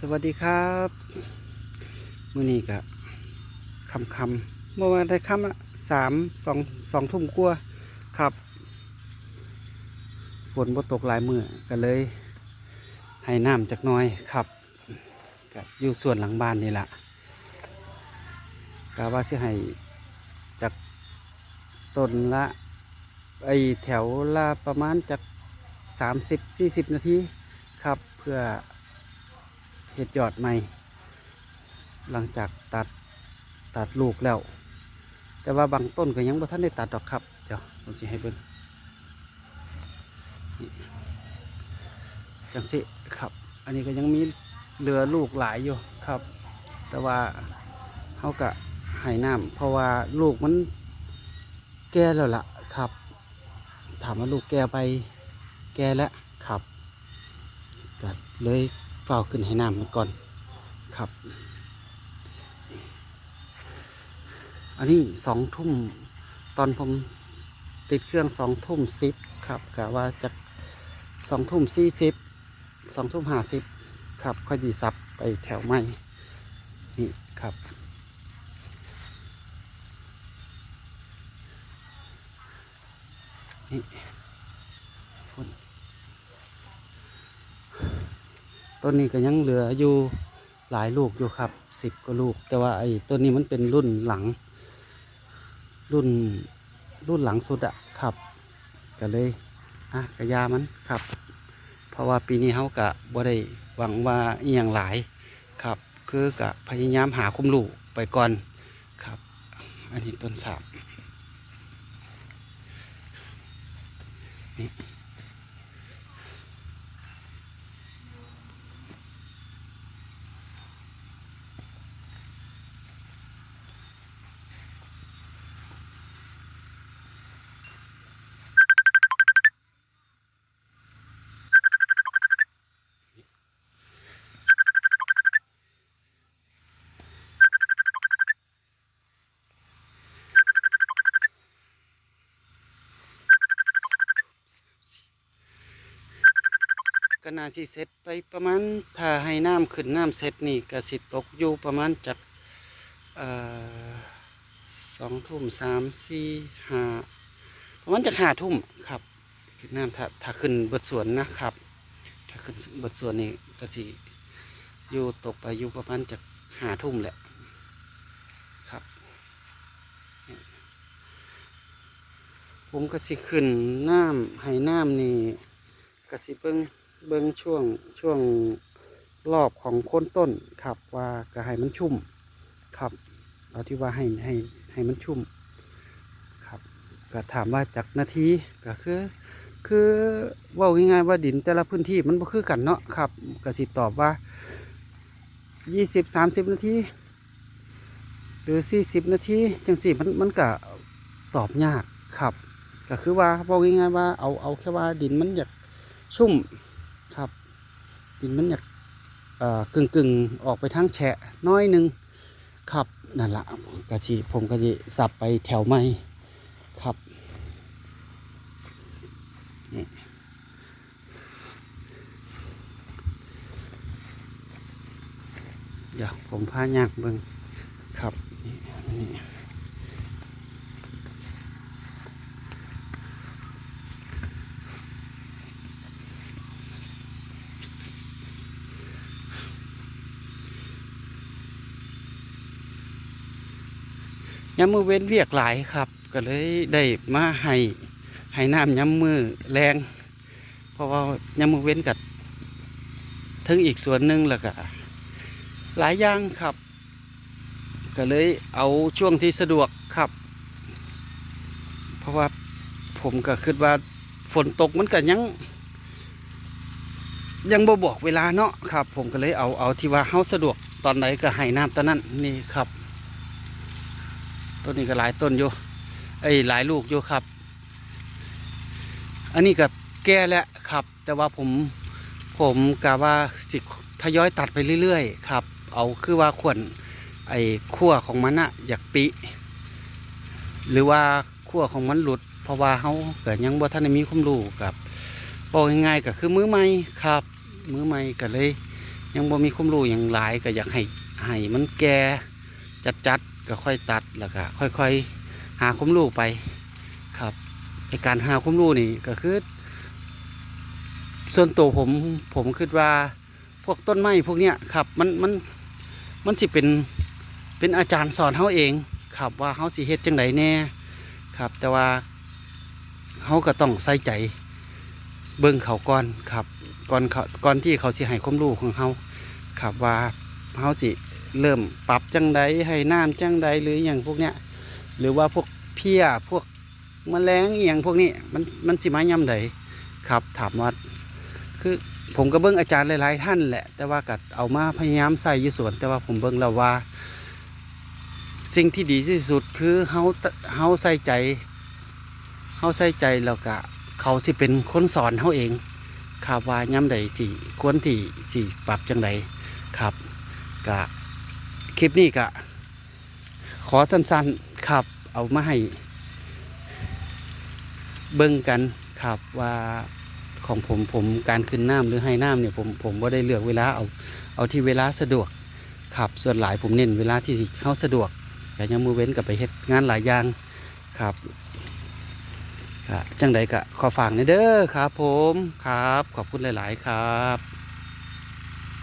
สวัสดีครับมื้อนี้ก็คำคำๆเมื่อวานได้ค่ำละสามสองสองทุ่มกว่าครับฝนบ่ตกหลายมือก็เลยให้น้ำจักน้อยครับก็อยู่ส่วนหลังบ้านนี่แหละกะว่าสิให้จากต้นละไอแถวละประมาณจากสามสิบสี่สิบนาทีครับเพื่อ เห็ดยอดใหม่ หลังจากตัดตัดลูกแล้ว แต่ว่าบางต้นก็ยังบ่ทันได้ตัดดอกครับ เดี๋ยวผมจะให้เบิ่งนี่จังสิครับ อันนี้ก็ยังมีเหลือลูกหลายอยู่ครับ แต่ว่าเขากะให้น้ำเพราะว่าลูกมันแก่แล้วล่ะครับ ถามว่าลูกแก่ไปแก่แล้วครับก็เลย เฝ้าขึ้นให้น้ำมันก่อนครับ อันนี้สองทุ่มตอนผมติดเครื่องสองทุ่มสิบครับกะว่าจะสองทุ่มสี่สิบสองทุ่มห้าสิบครับ ค่อยดีซับไปแถวใหม่นี่ครับ นี่คน ต้นนี้ก็ยังเหลืออยู่หลายลูกอยู่ครับสิบกว่าลูก แต่ว่าไอ้ต้นนี้มันเป็นรุ่นหลัง รุ่นรุ่นหลังสุดอะครับก็เลยอะกระยามันครับ เพราะว่าปีนี้เขากะบ่ได้หวังว่าเอียงหลายครับ คือกะพยายามหาคุ้มลูกไปก่อนครับ อันนี้ต้นสาบนี่ ก็น่าสิเสร็จไปประมาณถ้าให้น้ำขึ้นน้ำเสร็จนี่ก็สิตกอยู่ประมาณจากออสองทุ่มสามสี่ห้าประมาณจากห้าทุ่มครับขึ้นน้ำถ้าถ้าขึ้นบิดสวนนะครับ ถ้าขึ้นบิดสวนนี่ก็สิอยู่ตกไปอยู่ประมาณจากห้าทุ่มแหละครับผมก็สิขึ้นน้ำให้น้ำนี่ก็สิเบิ้ง เบิ้งช่วงช่วงรอบของโคนต้นครับว่าก็ให้มันชุ่มครับเอาที่ว่าให้ให้ให้มันชุ่มครับก็ถามว่าจากนาทีก็คือคือว่าง่ายๆว่าดินแต่ละพื้นที่มันบ่คือกันเนาะครับกสิตอบว่ายี่สิบสามสิบนาทีหรือสี่สิบนาทีจังสี่มันมันก็ตอบยากครับ ก็คือว่าบอกง่ายๆว่าเอาเอาแค่ว่าดินมันอยากชุ่ม ครับ ดินมันอยากกึ่งกึ่งๆออกไปทางแฉะน้อยหนึงครับนั่นละกะชีผมก็จะสับไปแถวไม่ครับนี่เดี๋ยวผมพายากเบิ่งครับนี่ ย้ำมือเว้นเวียกหลายครับ ก็เลยได้มาให้ให้น้ำย้ำมือแรง เพราะว่าย้ำมือเว้นกับถึงอีกส่วนหนึ่งแล้วก็หลายอย่างครับ ก็เลยเอาช่วงที่สะดวกครับ เพราะว่าผมก็คิดว่าฝนตกมันก็ยัง ยังบ่บอกเวลาเนาะครับ ผมก็เลยเอาเอาที่ว่าเฮาสะดวกตอนไหนก็ให้น้ำตอนนั้นนี่ครับ ต้นนี้ก็หลายต้นอยู่ไอ้หลายลูกอยู่ครับ อันนี้ก็แก่แล้วครับ แต่ว่าผมผมกะว่าสิทยอยตัดไปเรื่อยๆ ครับ เอาคือว่าขวนไอ้ขั้วของมันอะอยากปิ หรือว่าขั้วของมันหลุด เพราะว่าเขาเกิดยังบ่ทันได้มีความรู้กับบอกง่ายๆก็คือมือใหม่ครับ มือใหม่ก็เลย ยังบ่มีความรู้อย่างหลายก็อยากให้ให้มันแก่จัดๆ ก็ค่อยตัดแล้วก็ค่อยๆ หาความรู้ไปครับในการหาความรู้นี่ก็คือ ส่วนตัวผมผมคิดว่าพวกต้นไม้พวกเนี้ยครับมันมันมันสิเป็นเป็นอาจารย์สอนเฮาเองครับว่าเฮาสิเฮ็ดจังไดแน่ครับ แต่ว่าเฮาก็ต้องใส่ใจ เบิ่งเขาก่อนครับก่อนเขาก่อนที่เขาสิให้ความรู้ของเฮาครับว่าเฮาสิ เริ่มปรับจังไดให้น้ำจังไดหรืออย่างพวกเนี้ยหรือว่าพวกเพี้ยพวกแมลงอย่างพวกนี้มันมันสิมายามใดครับถามว่าคือผมก็เบิ้งอาจารย์หลายๆท่านแหละ แต่ว่าก็เอามาพยายามใส่ยู่ส่วน แต่ว่าผมเบิ้งแล้วว่า สิ่งที่ดีที่สุดคือเฮาเฮาใส่ใจเฮาใส่ใจแล้วก็เขาสิเป็นคนสอนเฮาเองครับว่าย้ำใดสิควรที่สิปรับจังใดครับกะ คลิปนี้กะขอสั้นๆครับ เอามาให้ เบิ่งกันครับว่าของผมผมการขึ้นน้ำหรือให้น้ำเนี่ยผมผมว่าได้เลือกเวลาเอาเอาที่เวลาสะดวกครับส่วนหลายผมเน้นเวลาที่เข้าสะดวกแต่ยังมือเว้นกับไปเฮ็ดงานหลายอย่างครับจังใดก็ขอฝากในเด้อครับผมครับ ขอบคุณหลาย ๆ ครับ